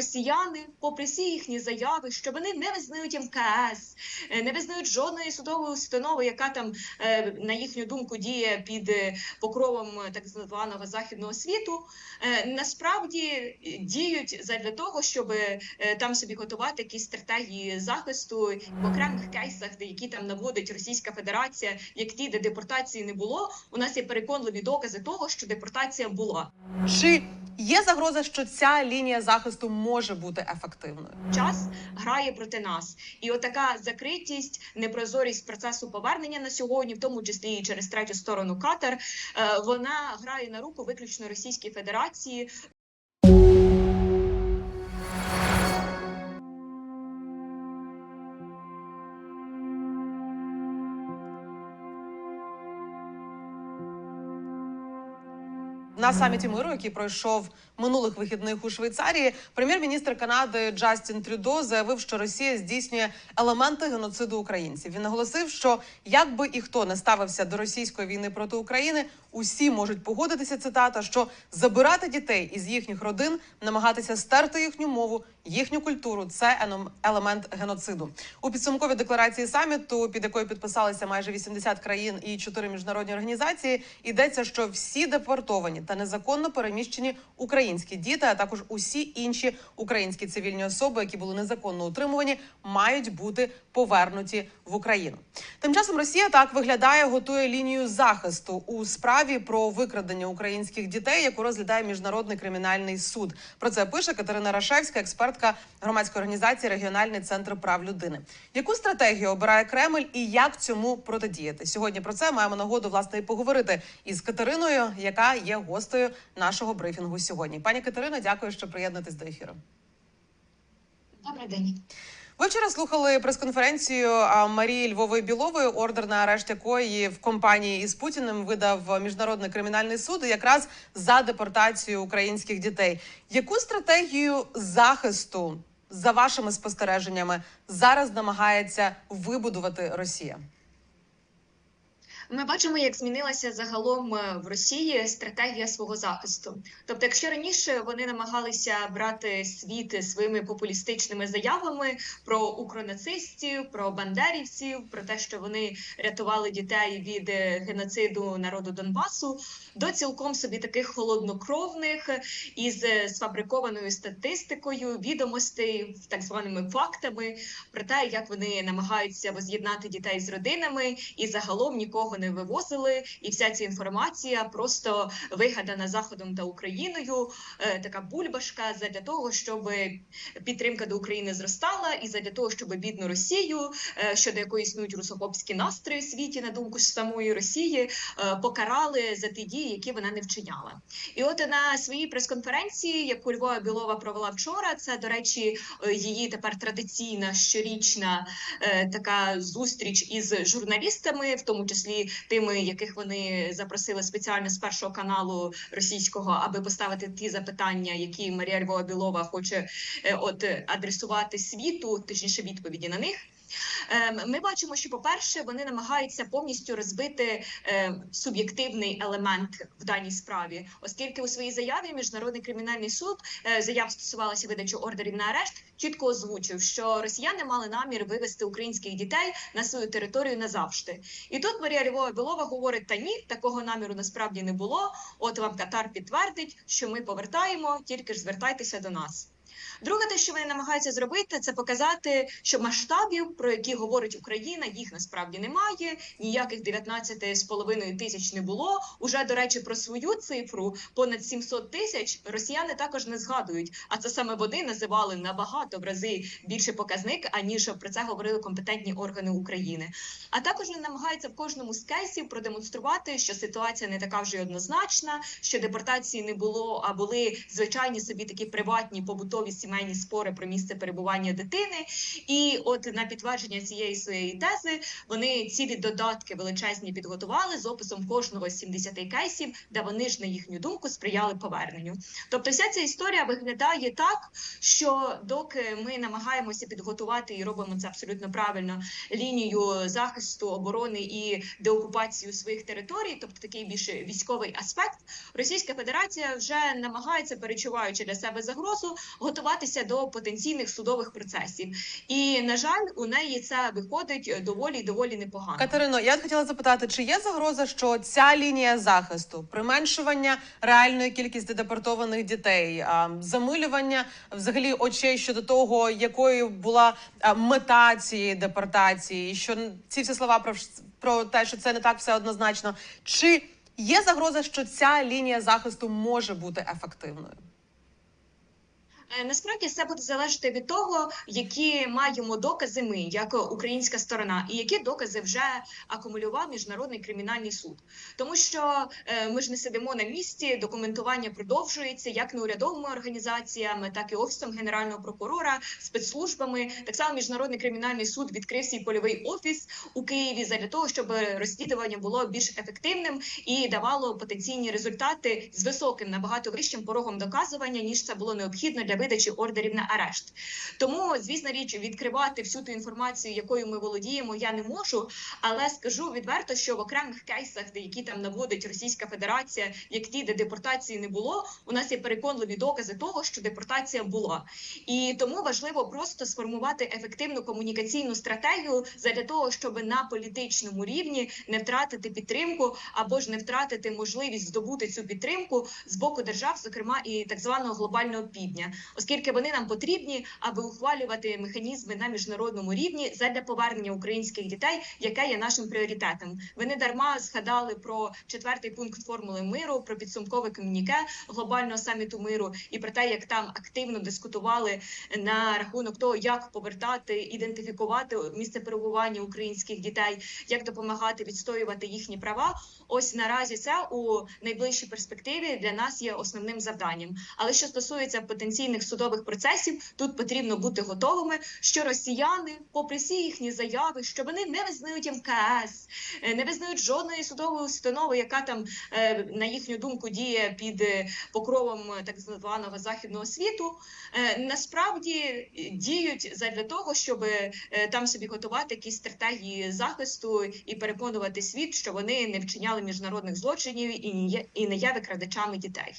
росіяни, попри всі їхні заяви, що вони не визнають МКС, е, не визнають жодної судової установи, яка там е, на їхню думку діє під е, покровом так званого західного світу, насправді діють задля того, щоб там собі готувати якісь стратегії захисту в окремих кейсах, де які там наводить Російська Федерація, як ті, де депортації не було. У нас є переконливі докази того, що депортація була. Чи є загроза, що ця лінія захисту може бути ефективною? час грає проти нас, і отака закритість, непрозорість процесу повернення на сьогодні, в тому числі і через третю сторону Катар, е, вона грає на руку виключно Російській Федерації. Саміті миру, який пройшов минулих вихідних у Швейцарії, прем'єр-міністр Канади Джастін Трюдо заявив, що Росія здійснює елементи геноциду українців. Він наголосив, що як би і хто не ставився до російської війни проти України, усі можуть погодитися. Цитата, що забирати дітей із їхніх родин, намагатися стерти їхню мову, їхню культуру це елемент геноциду. У підсумковій декларації саміту, під якою підписалися майже 80 країн і 4 міжнародні організації, йдеться, що всі депортовані та незаконно переміщені українські діти, а також усі інші українські цивільні особи, які були незаконно утримувані, мають бути повернуті в Україну. Тим часом Росія так виглядає, готує лінію захисту у справі про викрадення українських дітей, яку розглядає міжнародний кримінальний суд. Про це пише Катерина Рашевська, експертка громадської організації Регіональний центр прав людини. Яку стратегію обирає Кремль і як цьому протидіяти? Сьогодні про це маємо нагоду власне і поговорити із Катериною, яка є гостею нашого брифінгу сьогодні. Пані Катерино, дякую, що приєднатесь до ефіру. Добрий день. Ви вчора слухали прес-конференцію Марії Львової Білової, ордер на арешт якої в компанії із Путіним видав міжнародний кримінальний суд якраз за депортацію українських дітей. Яку стратегію захисту за вашими спостереженнями зараз намагається вибудувати Росія? Ми бачимо, як змінилася загалом е, в Росії стратегія свого захисту. Тобто, якщо раніше вони намагалися брати світ своїми популістичними заявами про укронацистів, про бандерівців, про те, що вони рятували дітей від е, геноциду народу Донбасу, до цілком собі таких холоднокровних із е, сфабрикованою статистикою, відомостей, так званими фактами про те, як вони намагаються воз'єднати дітей з родинами і загалом нікого не вивозили. І вся ця інформація просто вигадана заходом та Україною. е, Така бульбашка задля того, щоб підтримка до України зростала, і задля того, щоб бідну Росію, е, щодо якої існують русофобські настрої в світі, на думку самої Росії, е, покарали за ті дії, які вона не вчиняла. І от на своїй прес-конференції, яку Львова Білова провела вчора, це до речі, її тепер традиційна щорічна така зустріч із журналістами, в тому числі тими, яких вони запросили спеціально з першого каналу російського, аби поставити ті запитання, які Марія Львова Білова хоче е, от адресувати світу, точніше відповіді на них. Ем, Ми бачимо, що, по-перше, вони намагаються повністю розбити е, суб'єктивний елемент в даній справі, оскільки у своїй заяві міжнародний кримінальний суд е, заяв стосувалася видачі ордерів на арешт, чітко озвучив, що росіяни мали намір вивести українських дітей на свою територію назавжди. І тут Марія Львова Білова говорить: та ні, такого наміру насправді не було. От вам Катар підтвердить, що ми повертаємо, тільки ж звертайтеся до нас. Друге, те, що вони намагаються зробити, це показати, що масштабів, про які говорить Україна, їх насправді немає. Ніяких 19,5 тисяч не було. Уже до речі, про свою цифру понад 700 тисяч росіяни також не згадують. А це саме вони називали набагато в рази більше показник, аніж про це говорили компетентні органи України. А також вони намагаються в кожному з кейсів продемонструвати, що ситуація не така вже й однозначна, що депортації не було, а були звичайні собі такі приватні побутові сімейні спори про місце перебування дитини. І от на підтвердження цієї своєї тези вони цілі додатки величезні підготували з описом кожного з 70 кейсів, де вони ж на їхню думку сприяли поверненню. Тобто, вся ця історія виглядає так, що доки ми намагаємося підготувати і робимо це абсолютно правильно лінію захисту оборони і деокупацію своїх територій, тобто такий більш військовий аспект, Російська Федерація вже намагається, перечуваючи для себе загрозу, готуватися до потенційних судових процесів. І на жаль, у неї це виходить доволі доволі непогано. Катерино, я хотіла запитати, чи є загроза, що ця лінія захисту, применшування реальної кількості депортованих дітей, замилювання взагалі очей щодо того, якою була мета цієї депортації, що ці всі слова про, про те, що це не так все однозначно. Чи є загроза, що ця лінія захисту може бути ефективною? Е, Насправді все буде залежати від того, які маємо докази ми, як українська сторона, і які докази вже акумулював міжнародний кримінальний суд. Тому що е, ми ж не сидимо на місці, документування продовжується як неурядовими організаціями, так і офісом генерального прокурора, спецслужбами. Так само міжнародний кримінальний суд відкрив свій польовий офіс у Києві для того, щоб розслідування було більш ефективним і давало потенційні результати з високим набагато вищим порогом доказування, ніж це було необхідно для видачі ордерів на арешт. Тому, звісно, річ відкривати всю ту інформацію, якою ми володіємо, я не можу. Але скажу відверто, що в окремих кейсах, де які там наводить Російська Федерація, як ті, де депортації не було, у нас є переконливі докази того, що депортація була. І тому важливо просто сформувати ефективну комунікаційну стратегію для того, щоб на політичному рівні не втратити підтримку або ж не втратити можливість здобути цю підтримку з боку держав, зокрема і так званого глобального півдня, оскільки вони нам потрібні, аби ухвалювати механізми на міжнародному рівні задля повернення українських дітей, яке є нашим пріоритетом. Ви не дарма згадали про четвертий пункт формули миру, про підсумкове комюніке глобального саміту миру і про те, як там активно дискутували на рахунок того, як повертати, ідентифікувати місце перебування українських дітей, як допомагати відстоювати їхні права. Ось наразі це у найближчій перспективі для нас є основним завданням. Але що стосується потенційних судових процесів, тут потрібно бути готовими, що росіяни, попри всі їхні заяви, що вони не визнають МКС, е, не визнають жодної судової установи, яка там е, на їхню думку діє під е, покровом так званого західного світу, насправді діють задля того, щоб там собі готувати якісь стратегії захисту і переконувати світ, що вони не вчиняли міжнародних злочинів і не є викрадачами дітей.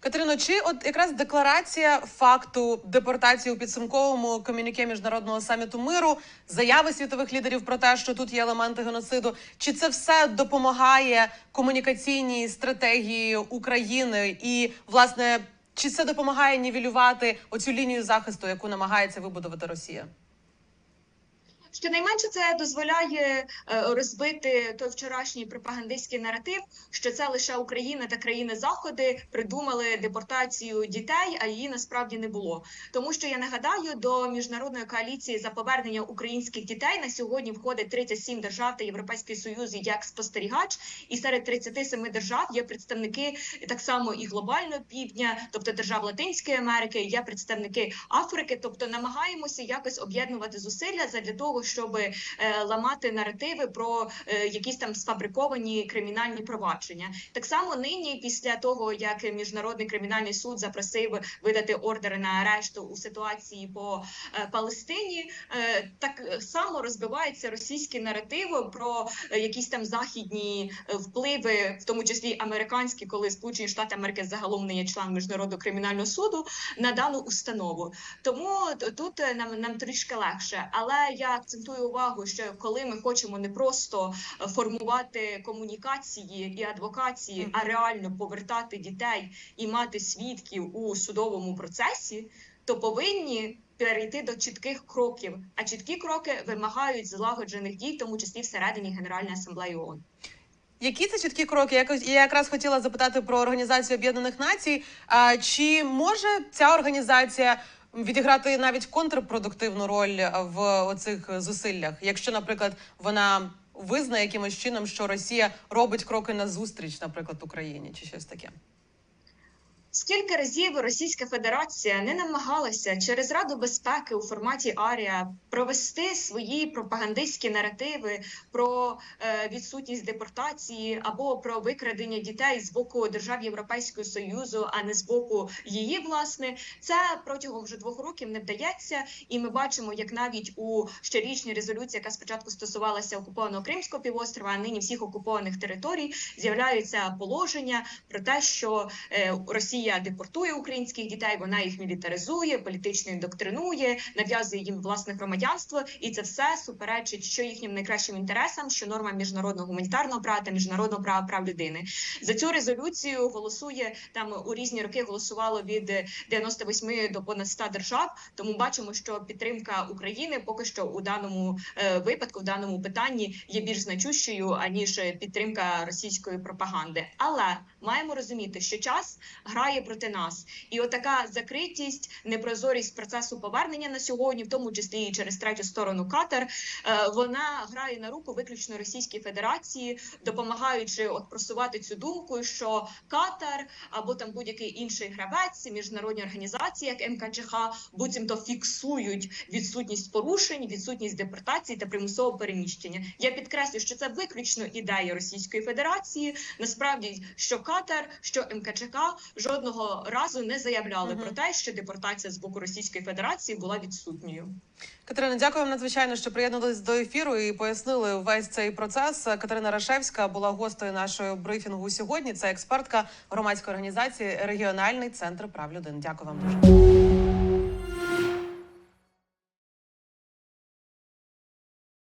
Катерино, чи от якраз декларація факту депортації у підсумковому комюніке міжнародного саміту миру, заяви світових лідерів про те, що тут є елементи геноциду, чи це все допомагає комунікаційній стратегії України і власне чи це допомагає нівелювати оцю лінію захисту, яку намагається вибудувати Росія? Щонайменше це дозволяє е, розбити той вчорашній пропагандистський наратив, що це лише Україна та країни Заходи придумали депортацію дітей, а її насправді не було. Тому що я нагадаю, до міжнародної коаліції за повернення українських дітей на сьогодні входить 37 держав та Європейський Союз як спостерігач, і серед 37 держав є представники так само і глобального півдня, тобто держав Латинської Америки, є представники Африки, тобто намагаємося якось об'єднувати зусилля для того, щоб е, ламати наративи про е, якісь там сфабриковані кримінальні провадження. Так само нині, після того як міжнародний кримінальний суд запросив видати ордери на арешт у ситуації по е, Палестині, так само розбивається російський наратив про якісь там західні впливи, в тому числі американські, коли Сполучені Штати Америки загалом не є членом міжнародного кримінального суду на дану установу. Тому тут нам нам трішки легше. Але я акцентую увагу, що коли ми хочемо не просто е, формувати комунікації і адвокації, а реально повертати дітей і мати свідків у судовому процесі, то повинні. Перейти до чітких кроків, а чіткі кроки вимагають злагоджених дій, в тому числі всередині Генеральної асамблеї ООН. Які це чіткі кроки? Я якраз хотіла запитати про організацію Об'єднаних Націй. А чи може ця організація відіграти навіть контрпродуктивну роль в оцих зусиллях, якщо, наприклад, вона визнає якимось чином, що Росія робить кроки назустріч, наприклад, Україні чи щось таке? Скільки разів Російська Федерація не намагалася через Раду безпеки у форматі Арія провести свої пропагандистські наративи про е, відсутність депортації або про викрадення дітей з боку держав Європейського союзу, а не з боку її власне, це протягом вже двох років не вдається, і ми бачимо, як навіть у щорічній резолюції, яка спочатку стосувалася окупованого Кримського півострова, а нині всіх окупованих територій, з'являються положення про те, що е, Росія Росія депортує українських дітей, вона їх мілітаризує, політично індоктринує, нав'язує їм власне громадянство, і це все суперечить що їхнім найкращим інтересам, що нормам міжнародного гуманітарного права та міжнародного права прав людини. За цю резолюцію голосує там у різні роки голосувало від 98 до понад 100 держав. Тому бачимо, що підтримка України поки що у даному е, випадку, в даному питанні є більш значущою аніж підтримка російської пропаганди. Але маємо розуміти, що час грає проти нас, і отака закритість, непрозорість процесу повернення на сьогодні, в тому числі і через третю сторону Катар, е, вона грає на руку виключно Російській Федерації, допомагаючи от просувати цю думку, що Катар або там будь-який інший гравець, міжнародні організації, як МКЧХ, буцімто фіксують відсутність порушень, відсутність депортації та примусового переміщення. Я підкреслю, що це виключно ідея Російської Федерації. Насправді, що Катар, що МКЧК жодного разу не заявляли угу. про те, що депортація з боку Російської Федерації була відсутньою. Катерина, дякую вам надзвичайно, що приєднались до ефіру і пояснили весь цей процес. Катерина Рашевська була гостею нашого брифінгу сьогодні. Це експертка громадської організації Регіональний центр прав людини. Дякую вам дуже.